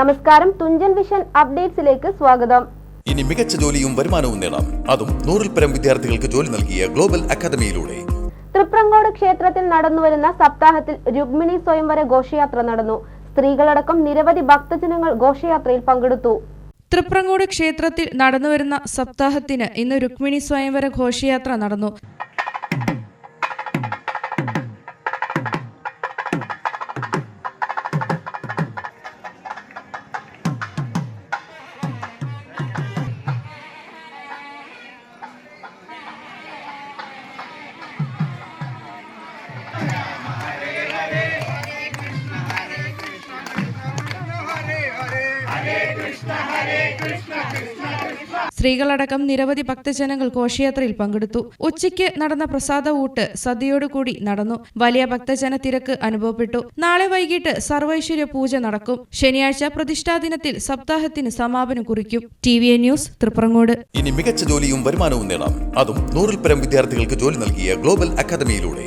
നമസ്കാരം തുഞ്ചൻ വിഷൻ അപ്ഡേറ്റ്സിലേക്ക് സ്വാഗതം. ഇനി മികച്ച ജോലിയും വരുമാനവും നേടാം. അതും നൂറിൽ പരം വിദ്യാർത്ഥികൾക്ക് ജോലി നൽകിയ ഗ്ലോബൽ അക്കാദമിയിലൂടെ. തൃപ്രങ്കോട് ക്ഷേത്രത്തിൽ നടന്നുവരുന്ന സപ്താഹത്തിൽ രുക്മിണി സ്വയംവര ഘോഷയാത്ര നടന്നു. സ്ത്രീകളടക്കം നിരവധി ഭക്തജനങ്ങൾ ഘോഷയാത്രയിൽ പങ്കെടുത്തു. തൃപ്രങ്കോട് ക്ഷേത്രത്തിൽ നടന്നുവരുന്ന സപ്താഹത്തിന് ഇന്ന് രുക്മിണി സ്വയംവര ഘോഷയാത്ര നടന്നു. സ്ത്രീകളടക്കം നിരവധി ഭക്തജനങ്ങൾ ഘോഷയാത്രയിൽ പങ്കെടുത്തു. ഉച്ചയ്ക്ക് നടന്ന പ്രസാദ ഊട്ട് സദ്യയോടുകൂടി നടന്നു. വലിയ ഭക്തജന തിരക്ക് അനുഭവപ്പെട്ടു. നാളെ വൈകിട്ട് സർവൈശ്വര്യ പൂജ നടക്കും. ശനിയാഴ്ച പ്രതിഷ്ഠാ ദിനത്തിൽ സപ്താഹത്തിന് സമാപനം കുറിക്കും. T V A news Thriprangode. ഇനി മികച്ച ജോലിയും വരുമാനവും നേടാം. അതും നൂറിൽ പരം വിദ്യാർത്ഥികൾക്ക് ജോലി നൽകിയ ഗ്ലോബൽ അക്കാദമിയിലൂടെ.